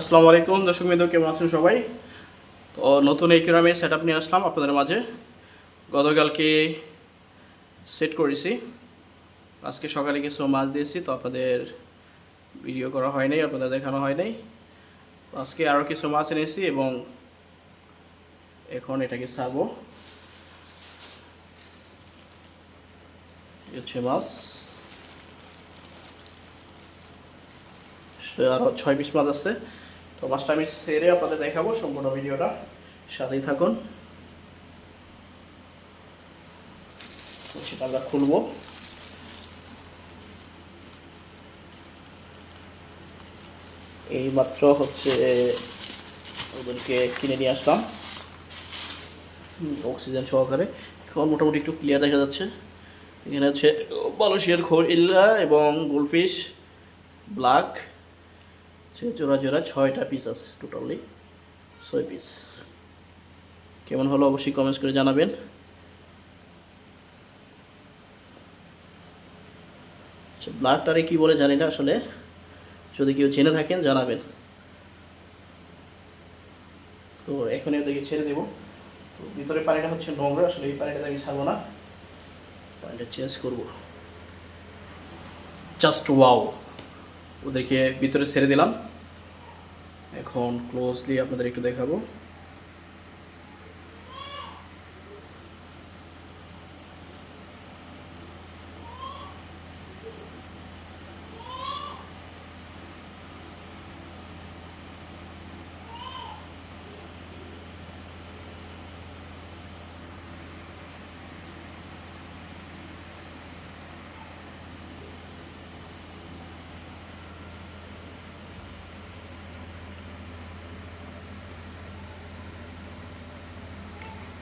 আসসালামু আলাইকুম, দর্শক বিন্দু কেমন আছেন সবাই? তো নতুন এই কিরামের সেট আপ নিয়ে আসলাম আপনাদের মাঝে। গতকালকে সেট করেছি। আজকে সকালে কিছু মাছ দিয়েছি, তো আপনাদের ভিডিও করা হয় নাই, আপনাদের দেখানো হয় নাই। আজকে আরও কিছু মাছ এনেছি এবং এখন এটাকে ছাড়বো। হচ্ছে মাছ। আরও ছয় পিস মাছ আছে। তো মাছটা আমি সেরে আপনাদের দেখাবো সম্পূর্ণ ভিডিওটা। সাথেই থাকুন। সেটা আমরা খুলবো। এই মাত্র হচ্ছে ওদেরকে কিনে নিয়ে আসলাম। অক্সিজেন সহকারে। এখন মোটামুটি একটু ক্লিয়ার দেখা যাচ্ছে। এখানে হচ্ছে বালুশিয়ার খোর ইল্লা এবং গোলফিশ ব্ল্যাক সে জোড়া জোড়া ছয়টা পিস আছে টোটালি ছয় পিস কেমন হলো অবশ্যই কমেন্টস করে জানাবেন। ব্ল্যাকটারে কি বলে জানি না আসলে, যদি কেউ জেনে থাকেন জানাবেন। তো এখন এদেরকে ছেড়ে দেবো। তো ভিতরে পানিটা হচ্ছে নোংরা, আসলে এই পানিটা আমি ছাড়বো না। পানিটা চেঞ্জ করব। জাস্ট ওয়াও ওদেরকে ভিতরে ছেড়ে দিলাম। এখন ক্লোজলি আপনাদের একটু দেখাবো।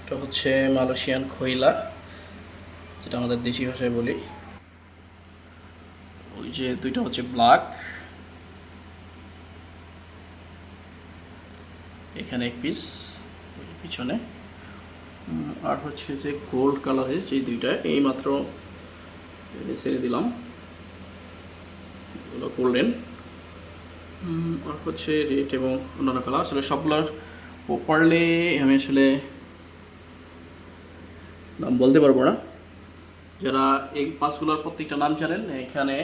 এটা হচ্ছে মালয়েশিয়ান খইলা যেটা আমাদের দেশি ভাষায় বলি। ওই যে দুইটা হচ্ছে ব্ল্যাক। এখানে এক পিস পিছনে। আর হচ্ছে যে গোল্ড কালারের যে দুইটা, এই মাত্র ছেড়ে দিলাম। গোল্ডেন আর হচ্ছে রেড এবং অন্যান্য কালার আসলে সবগুলোর প্রপারলি আমি আসলে নাম বলতে পারব না। যারা এই মাছগুলোর প্রত্যেকটা নাম জানেন, এখানে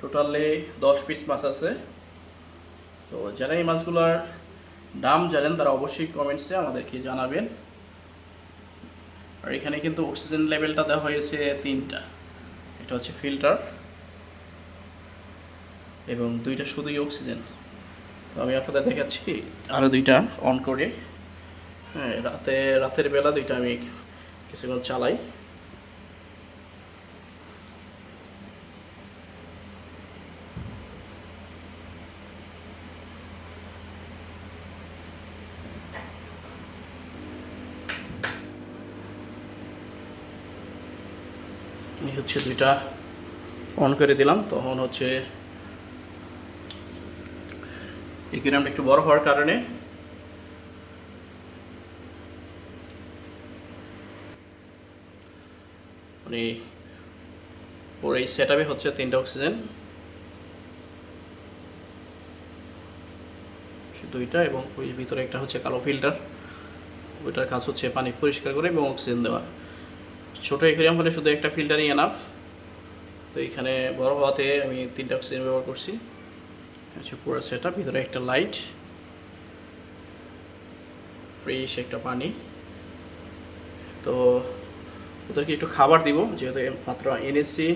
টোটালি দশ পিস মাছ আছে। তো যারা এই মাছগুলোর নাম জানেন, তারা অবশ্যই কমেন্টসে আমাদেরকে জানাবেন। আর এখানে কিন্তু অক্সিজেন লেভেলটা দেওয়া হয়েছে তিনটা। এটা হচ্ছে ফিল্টার এবং দুইটা শুধুই অক্সিজেন তো আমি আপনাদের দেখাচ্ছি আরও দুইটা অন করে। হ্যাঁ রাতে, রাতের বেলা দুইটা আমি কিছুক্ষণ চালাই। হচ্ছে দুইটা অন করে দিলাম তখন হচ্ছে একটু বড় হওয়ার কারণে মানে ওর এই সেট হচ্ছে তিনটা অক্সিজেন দুইটা এবং ওই ভিতরে একটা হচ্ছে কালো ফিল্টার ওইটার কাজ হচ্ছে পানি পরিষ্কার করে এবং অক্সিজেন দেওয়া। ছোটো একুরিয়াম হলে শুধু একটা ফিল্টারই এনাফ তো এখানে বড় হওয়াতে আমি তিনটা অক্সিজেন ব্যবহার করছি। হচ্ছে পুরো সেট ভিতরে একটা লাইট ফ্রেশ একটা পানি। তো ওদেরকে একটু খাবার দিব, যেহেতু মাত্র এনেছি।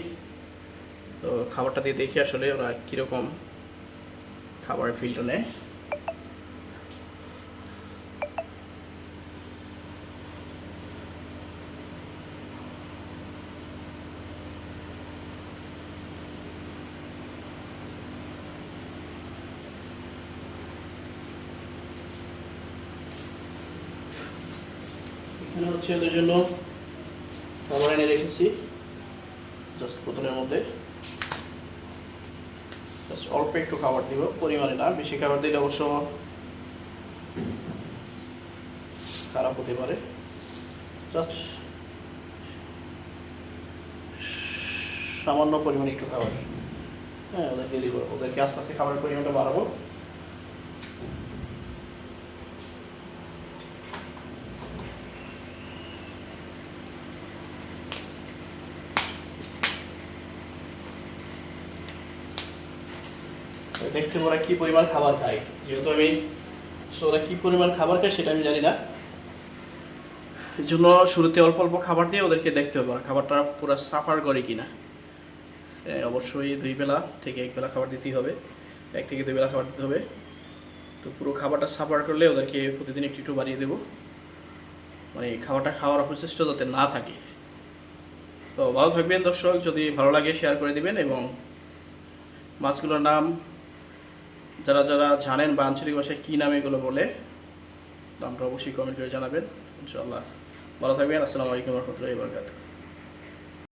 তো খাবারটা দিয়ে দেখি আসলে ওরা কীরকম খাবার ফিলটা নেয়। হচ্ছে ওদের জন্য খাবার এনে রেখেছি। জাস্ট বোতলের মধ্যে জাস্ট অল্প একটু খাবার দিব, পরিমাণে না, বেশি খাবার দিলে অবশ্য খারাপ হতে পারে। জাস্ট সামান্য পরিমাণে একটু খাবার। হ্যাঁ ওদেরকে দিব, ওদেরকে আস্তে আস্তে খাবারের পরিমাণটা বাড়াবো। দেখতে ওরা কী পরিমাণ খাবার খায়। যেহেতু আমি ওরা কী পরিমাণ খাবার খায় সেটা আমি জানি না। এই জন্য শুরুতে অল্প অল্প খাবার দিয়ে ওদেরকে দেখতে হবে খাবারটা পুরো সাফার করে কিনা। অবশ্যই দুই বেলা থেকে এক বেলা খাবার দিতেই হবে। এক থেকে দুই বেলা খাবার দিতে হবে। তো পুরো খাবারটা সাফার করলে ওদেরকে প্রতিদিন একটু একটু বাড়িয়ে দেবো। মানে খাবারটা খাওয়ার অপচেষ্টা যাতে না থাকে। তো ভালো থাকবেন দর্শক, যদি ভালো লাগে শেয়ার করে দিবেন এবং মাছগুলোর নাম যারা যারা জানেন বা আঞ্চলিক ভাষায় কী নাম এগুলো বলে, নামটা অবশ্যই কমেন্ট করে জানাবেন। ইনশাআল্লাহ। ভালো থাকবেন। আসসালামু আলাইকুম রহমতুল্লাহ বরকাতুহ।